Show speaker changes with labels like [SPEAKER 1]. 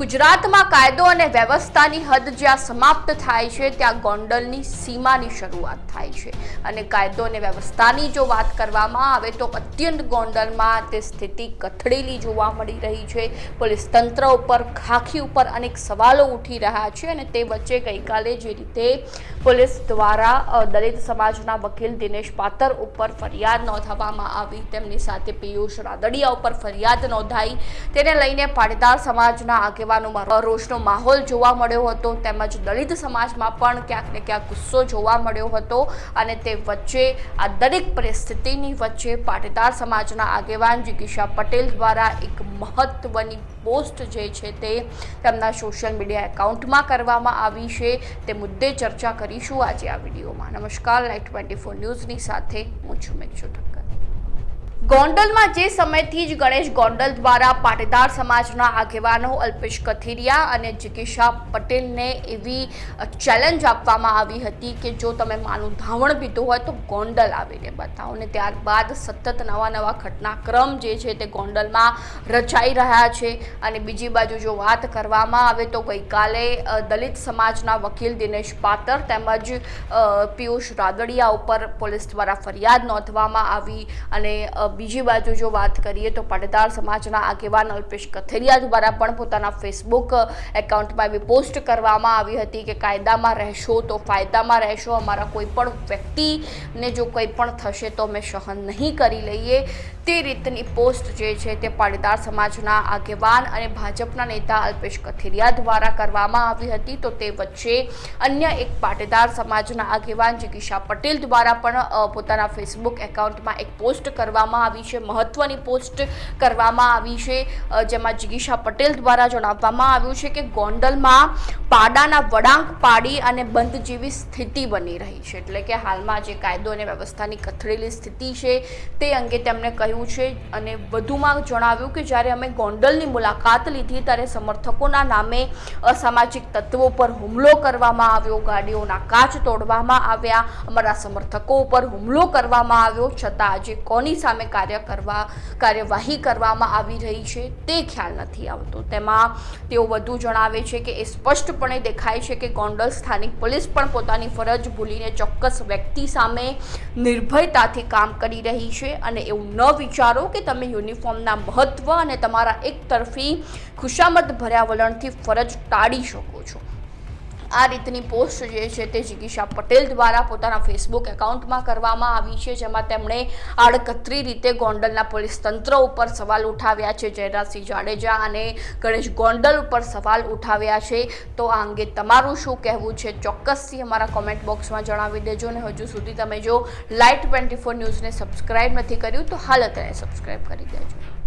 [SPEAKER 1] ગુજરાતમાં કાયદો અને વ્યવસ્થાની હદ જ્યાં સમાપ્ત થાય છે, ત્યાં ગોંડલની સીમાની શરૂઆત થાય છે. અને કાયદો અને વ્યવસ્થાની જો વાત કરવામાં આવે તો અત્યંત ગોંડલમાં તે સ્થિતિ કથળેલી જોવા મળી રહી છે. પોલીસ તંત્ર ઉપર, ખાખી ઉપર અનેક સવાલો ઉઠી રહ્યા છે અને તે વચ્ચે ગઈકાલે જે રીતે પોલીસ દ્વારા દલિત સમાજના વકીલ દિનેશ પાતર ઉપર ફરિયાદ નોંધાવવામાં આવી, તેમની સાથે પિયુષ રાદડિયા ઉપર ફરિયાદ નોંધાઈ. તેને લઈને પાટીદાર સમાજના આગેવાનોમાં રોષનો માહોલ જોવા મળ્યો હતો, તેમજ દલિત સમાજમાં પણ ક્યાંક ને ક્યાંક ગુસ્સો જોવા મળ્યો હતો અને તે વચ્ચે, આ દરેક પરિસ્થિતિની વચ્ચે પાટીદાર સમાજના આગેવાન જિગીશા પટેલ દ્વારા એક મહત્વની પોસ્ટ જે છે તે તેમના સોશિયલ મીડિયા એકાઉન્ટમાં કરવામાં આવી છે. તે મુદ્દે ચર્ચા કરીશું આજે આ વિડીયોમાં. નમસ્કાર લાઈટ ટ્વેન્ટી ફોર ન્યૂઝની સાથે હું છું મેક્ષુ ઠક્કર. ગોંડલમાં જે સમયથી જ ગણેશ ગોંડલ દ્વારા પાટીદાર સમાજના આગેવાનો અલ્પેશ કથિરિયા અને જિગીશા પટેલને એવી ચેલેન્જ આપવામાં આવી હતી કે જો તમે માનું ધાવણ પીધું હોય તો ગોંડલ આવીને બતાવો. અને ત્યારબાદ સતત નવા નવા ઘટનાક્રમ જે છે તે ગોંડલમાં રચાઈ રહ્યા છે. અને બીજી બાજુ જો વાત કરવામાં આવે તો ગઈકાલે દલિત સમાજના વકીલ દિનેશ પાતર તેમજ પિયુષ રાદડિયા ઉપર પોલીસ દ્વારા ફરિયાદ નોંધવામાં આવી અને બીજી બાજુ જો વાત કરીએ તો પાટીદાર સમાજના આગેવાન અલ્પેશ કથેરિયા દ્વારા પણ પોતાના ફેસબુક એકાઉન્ટમાં એવી પોસ્ટ કરવામાં આવી હતી કે કાયદામાં રહેશો તો ફાયદામાં રહેશો. અમારા કોઈ પણ વ્યક્તિને જો કંઈ પણ થશે તો અમે સહન નહીં કરી લઈએ. તે રીતની પોસ્ટ જે છે તે પાટીદાર સમાજના આગેવાન અને ભાજપના નેતા અલ્પેશ કથિરિયા દ્વારા કરવામાં આવી હતી. તો તે વચ્ચે અન્ય એક પાટીદાર સમાજના આગેવાન જિગીશા પટેલ દ્વારા પણ પોતાના ફેસબુક એકાઉન્ટમાં એક પોસ્ટ કરવામાં આવી છે. મહત્વની પોસ્ટ કરવામાં આવી છે. જેમાં જિગીશા પટેલ દ્વારા જણાવવામાં આવ્યું છે કે ગોંડલમાં પાડાના વળાંક પાડી અને બંધ જેવી સ્થિતિ બની રહી છે. એટલે કે હાલમાં જે કાયદો અને વ્યવસ્થાની કથળેલી સ્થિતિ છે તે અંગે તેમણે કહ્યું છે અને વધુમાં જણાવ્યું કે જ્યારે અમે ગોંડલની મુલાકાત લીધી ત્યારે સમર્થકોના નામે અસામાજિક તત્વો પર હુમલો કરવામાં આવ્યો, ગાડીઓના કાચ તોડવામાં આવ્યા, અમારા સમર્થકો ઉપર હુમલો કરવામાં આવ્યો, છતાં આજે કોની સામે કાર્ય કરવા, કાર્યવાહી કરવામાં આવી રહી છે તે ખ્યાલ નથી આવતો. તેમાં તેઓ વધુ જણાવે છે કે એ સ્પષ્ટપણે દેખાય છે કે ગોંડલ સ્થાનિક પોલીસ પણ પોતાની ફરજ ભૂલીને ચોક્કસ વ્યક્તિ સામે નિર્ભયતાથી કામ કરી રહી છે અને એવું ન વિચારો કે તમે યુનિફોર્મના મહત્વ અને તમારા એક તરફી ખુશામત ભર્યા વલણથી ફરજ ટાળી શકો છો. આ રીતની પોસ્ટ જે છે તે જિગીશા પટેલ દ્વારા પોતાના ફેસબુક એકાઉન્ટમાં કરવામાં આવી છે, જેમાં તેમણે આડકતરી રીતે ગોંડલના પોલીસ તંત્ર ઉપર સવાલ ઉઠાવ્યા છે. જયરાજસિંહ જાડેજા અને ગણેશ ગોંડલ ઉપર સવાલ ઉઠાવ્યા છે. તો આ અંગે તમારું શું કહેવું છે? ચોક્કસથી અમારા કોમેન્ટ બોક્સમાં જણાવી દેજો અને હજુ સુધી તમે જો લાઈટ ટ્વેન્ટી ફોર ન્યૂઝને સબસ્ક્રાઇબ નથી કર્યું, તો હાલ તેને સબસ્ક્રાઇબ કરી દેજો.